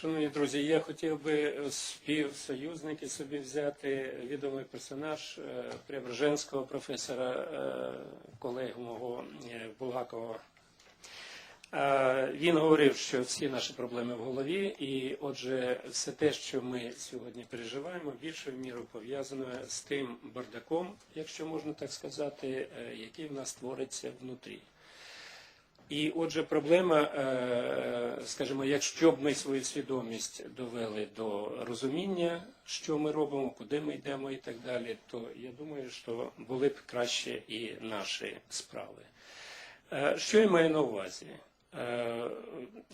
Шановні друзі, я хотів би співсоюзники собі взяти відомий персонаж е, Преображенського професора, е, колегу мого е, Булгакова. Е, Він говорив, що всі наші проблеми в голові, і отже, все те, що ми сьогодні переживаємо, більшою мірою пов'язано з тим бардаком, якщо можна так сказати, е, який в нас твориться внутрі. І отже, проблема, е, скажімо, якщо б ми свою свідомість довели до розуміння, що ми робимо, куди ми йдемо і так далі, то я думаю, що були б краще і наші справи. Е, Що я маю на увазі? Е,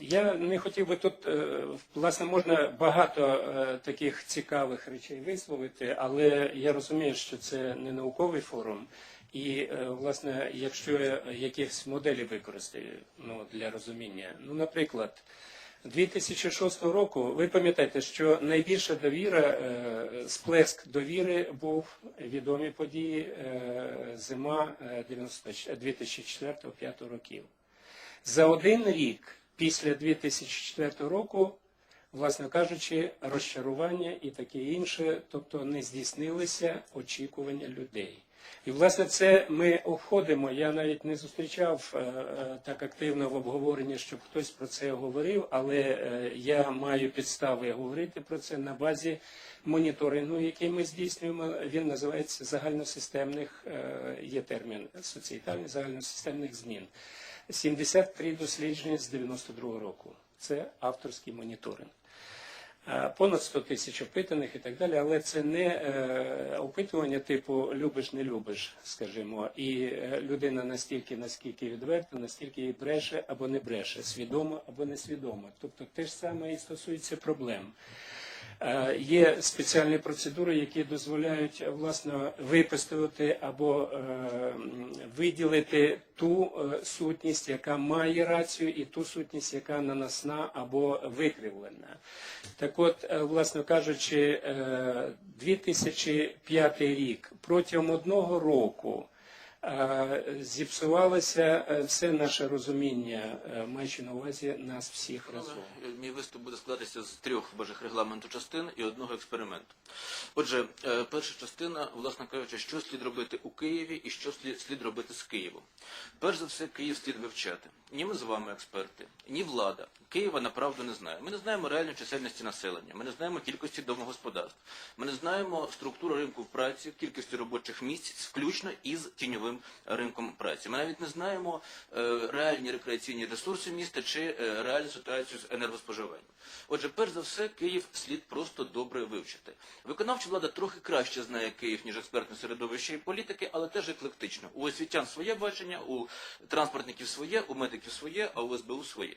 Я не хотів би тут, власне, можна багато таких цікавих речей висловити, але я розумію, що це не науковий форум. І, е, власне, якщо я якихось моделі використаю ну, для розуміння, ну, наприклад, 2006 року ви пам'ятаєте, що найбільша довіра, е, сплеск довіри був відомі події е, зима е, 2004-2005 років. За один рік після 2004 року, власне кажучи, розчарування і таке інше, тобто не здійснилися очікування людей. І, власне, це ми обходимо. Я навіть не зустрічав е, е, так активно в обговоренні, щоб хтось про це говорив, але е, я маю підстави говорити про це на базі моніторингу, який ми здійснюємо. Він називається загальносистемних, є термін соціальних загальносистемних змін. 73 дослідження з 92 року. Це авторський моніторинг. Е, Понад 100 тисяч опитаних і так далі, але це не е, опитування типу любиш, не любиш, скажімо, і е, людина настільки, наскільки відверта, настільки їй бреше або не бреше, свідомо або несвідомо. Тобто те ж саме і стосується проблем. Е, Є спеціальні процедури, які дозволяють е, власне виписувати або е, виділити ту сутність, яка має рацію, і ту сутність, яка наносна або викривлена. Так от, власне кажучи, е, 2005 рік протягом одного року зіпсувалося е, все наше розуміння, е, маючи на увазі нас всіх разом. Мій виступ буде складатися з трьох божих регламенту частин і одного експерименту. Отже, е, перша частина, власне кажучи, що слід робити у Києві і що слід робити з Києвом. Перш за все, Київ слід вивчати. Ні ми з вами експерти, ні влада. Києва направду не знає. Ми не знаємо реальної чисельності населення, ми не знаємо кількості домогосподарств, ми не знаємо структуру ринку праці, кількості робочих місць, включно із тіньовим ринком праці. Ми навіть не знаємо е, реальні рекреаційні ресурси міста чи е, реальну ситуацію з енергоспоживанням. Отже, перш за все, Київ слід просто добре вивчити. Виконавча влада трохи краще знає Київ, ніж експертне середовище і політики, але теж еклектично. У освітян своє бачення, у транспортників своє, у медиків своє, а у СБУ своє.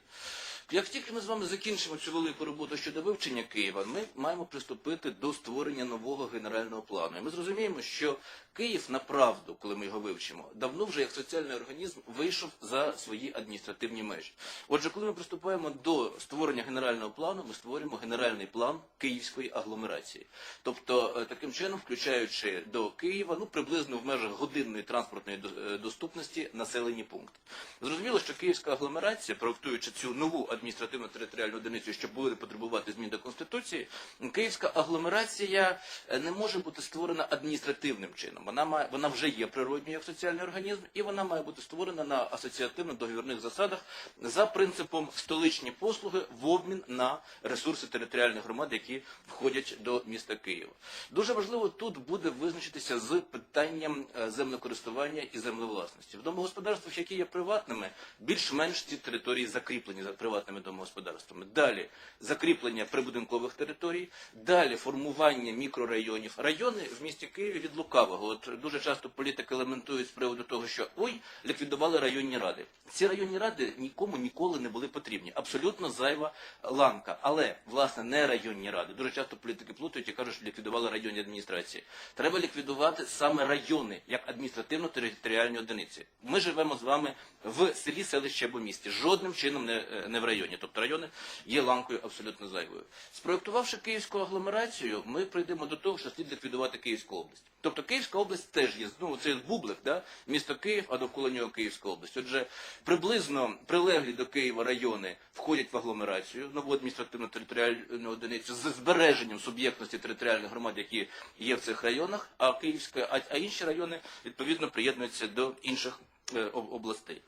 Як тільки ми з вами закінчимо цю велику роботу щодо вивчення Києва, ми маємо приступити до створення нового генерального плану. І ми зрозуміємо, що Київ направду, коли ми його вивчимо, давно вже як соціальний організм вийшов за свої адміністративні межі. Отже, коли ми приступаємо до створення генерального плану, ми створюємо генеральний план Київської агломерації. Тобто, е, таким чином, включаючи до Києва, ну приблизно в межах годинної транспортної е, доступності населені пункти. Зрозуміло, що Київська агломерація, проектуючи цю нову адміністративно-територіальну одиницю, що буде потребувати змін до Конституції, Київська агломерація е, не може бути створена адміністративним чином. Вона має вона вже є природньою як соціальний організм, і вона має бути створена на асоціативно-договірних засадах за принципом столичні послуги в обмін на ресурси територіальних громад, які входять до міста Києва. Дуже важливо тут буде визначитися з питанням е, землекористування і землевласності. В домогосподарствах, які є приватними, більш-менш ці території закріплені за приватними домогосподарствами. Далі закріплення прибудинкових територій, далі формування мікрорайонів. Райони в місті Києві від лукавого. От дуже часто політики лементують з приводу того, що ой, ліквідували районні ради. Ці районні ради нікому ніколи не були потрібні. Абсолютно зайва ланка. Але власне не районні ради. Дуже часто політики плутають і кажуть, що ліквідували районні адміністрації. Треба ліквідувати саме райони як адміністративно-територіальні одиниці. Ми живемо з вами в селі, селищі або місті, жодним чином не, е, не в районі. Районні, тобто райони є ланкою абсолютно зайвою. Спроектувавши київську агломерацію, ми прийдемо до того, що слід ліквідувати Київську область. Тобто Київська область теж є, ну це бублик, да? місто Київ, а довкола нього Київська область. Отже, приблизно прилеглі до Києва райони входять в агломерацію, нову адміністративну територіальну одиницю з збереженням суб'єктності територіальних громад, які є в цих районах, а Київська, а, а інші райони відповідно приєднуються до інших е, областей.